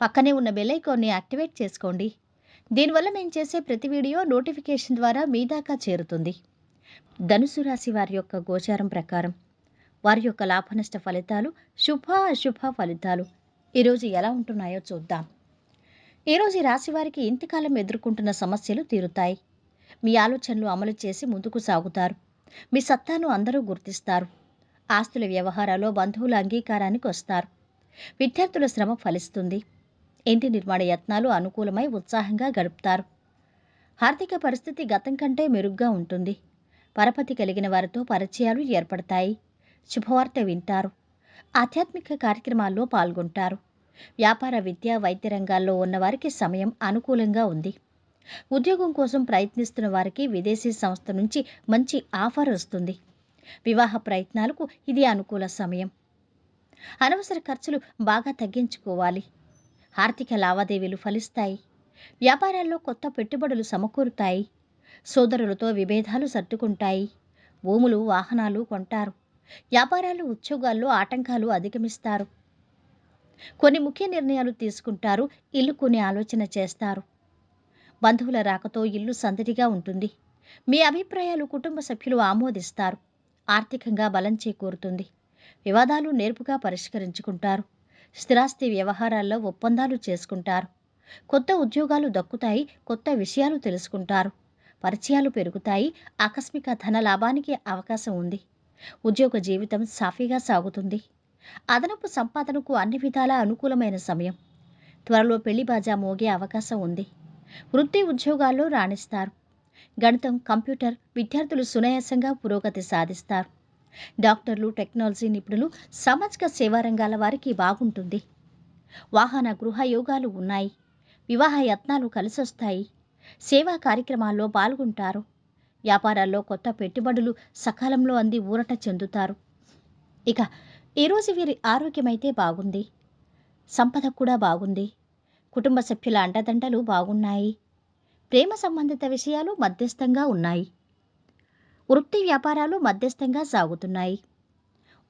పక్కనే ఉన్న బెలైకాన్ని యాక్టివేట్ చేసుకోండి. దీనివల్ల మేము చేసే ప్రతి వీడియో నోటిఫికేషన్ ద్వారా మీ దాకా చేరుతుంది. ధనుసు రాశి వారి యొక్క గోచారం ప్రకారం వారి యొక్క లాభనష్ట ఫలితాలు శుభ అశుభ ఫలితాలు ఈరోజు ఎలా ఉంటున్నాయో చూద్దాం. ఈరోజు ఈ రాశి వారికి ఇంతకాలం ఎదుర్కొంటున్న సమస్యలు తీరుతాయి. మీ ఆలోచనలు అమలు చేసి ముందుకు సాగుతారు. మీ సత్తాను అందరూ గుర్తిస్తారు. ఆస్తుల వ్యవహారాల్లో బంధువుల అంగీకారానికి వస్తారు. విద్యార్థుల శ్రమ ఫలిస్తుంది. ఇంటి నిర్మాణ యత్నాలు అనుకూలమై ఉత్సాహంగా గడుపుతారు. ఆర్థిక పరిస్థితి గతం కంటే మెరుగ్గా ఉంటుంది. పరపతి కలిగిన వారితో పరిచయాలు ఏర్పడతాయి. శుభవార్త వింటారు. ఆధ్యాత్మిక కార్యక్రమాల్లో పాల్గొంటారు. వ్యాపార విద్య వైద్య రంగాల్లో ఉన్నవారికి సమయం అనుకూలంగా ఉంది. ఉద్యోగం కోసం ప్రయత్నిస్తున్న వారికి విదేశీ సంస్థ నుంచి మంచి ఆఫర్ వస్తుంది. వివాహ ప్రయత్నాలకు ఇది అనుకూల సమయం. అనవసర ఖర్చులు బాగా తగ్గించుకోవాలి. ఆర్థిక లావాదేవీలు ఫలిస్తాయి. వ్యాపారాల్లో కొత్త పెట్టుబడులు సమకూరుతాయి. సోదరులతో విభేదాలు సర్దుకుంటాయి. భూములు వాహనాలు కొంటారు. వ్యాపారాలు ఉద్యోగాల్లో ఆటంకాలు అధిగమిస్తారు. కొన్ని ముఖ్య నిర్ణయాలు తీసుకుంటారు. ఇల్లు కొని ఆలోచన చేస్తారు. బంధువుల రాకతో ఇల్లు సందడిగా ఉంటుంది. మీ అభిప్రాయాలు కుటుంబ సభ్యులు ఆమోదిస్తారు. ఆర్థికంగా బలం చేకూరుతుంది. వివాదాలు నేర్పుగా పరిష్కరించుకుంటారు. స్థిరాస్తి వ్యవహారాల్లో ఒప్పందాలు చేసుకుంటారు. కొత్త ఉద్యోగాలు దక్కుతాయి కొత్త విషయాలు తెలుసుకుంటారు. పరిచయాలు పెరుగుతాయి ఆకస్మిక ధన లాభానికి అవకాశం ఉంది. ఉద్యోగ జీవితం సాఫీగా సాగుతుంది. అదనపు సంపాదనకు అన్ని విధాలా అనుకూలమైన సమయం. త్వరలో పెళ్ళి బాజా మోగే అవకాశం ఉంది. వృత్తి ఉద్యోగాల్లో రాణిస్తారు. గణితం కంప్యూటర్ విద్యార్థులు సునాయాసంగా పురోగతి సాధిస్తారు. డాక్టర్లు టెక్నాలజీ నిపుణులు సామాజిక సేవా రంగాల వారికి బాగుంటుంది. వాహన గృహ యోగాలు ఉన్నాయి. వివాహ యత్నాలు కలిసొస్తాయి. సేవా కార్యక్రమాల్లో పాల్గొంటారు. వ్యాపారాల్లో కొత్త పెట్టుబడులు సకాలంలో అంది ఊరట చెందుతారు. ఇక ఈరోజు వీరి ఆరోగ్యమైతే బాగుంది. సంపద కూడా బాగుంది. కుటుంబ సభ్యుల అండదండలు బాగున్నాయి. ప్రేమ సంబంధిత విషయాలు మధ్యస్థంగా ఉన్నాయి. వృత్తి వ్యాపారాలు మధ్యస్థంగా సాగుతున్నాయి.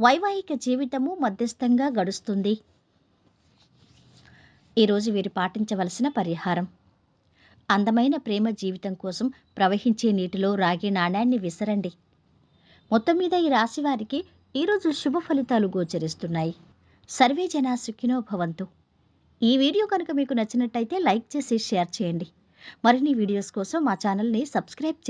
వైవాహిక జీవితము మధ్యస్థంగా గడుస్తుంది. ఈరోజు వీరు పాటించవలసిన పరిహారం. అందమైన ప్రేమ జీవితం కోసం ప్రవహించే నీటిలో రాగి నాణ్యాన్ని విసరండి. మొత్తం మీద ఈ రాశి వారికి ఈరోజు శుభ ఫలితాలు గోచరిస్తున్నాయి. సర్వే జనా సుఖినో భవంతు. ఈ వీడియో కనుక మీకు నచ్చినట్టయితే లైక్ చేసి షేర్ చేయండి. మరిన్ని వీడియోస్ కోసం మా ఛానల్ని సబ్స్క్రైబ్ చే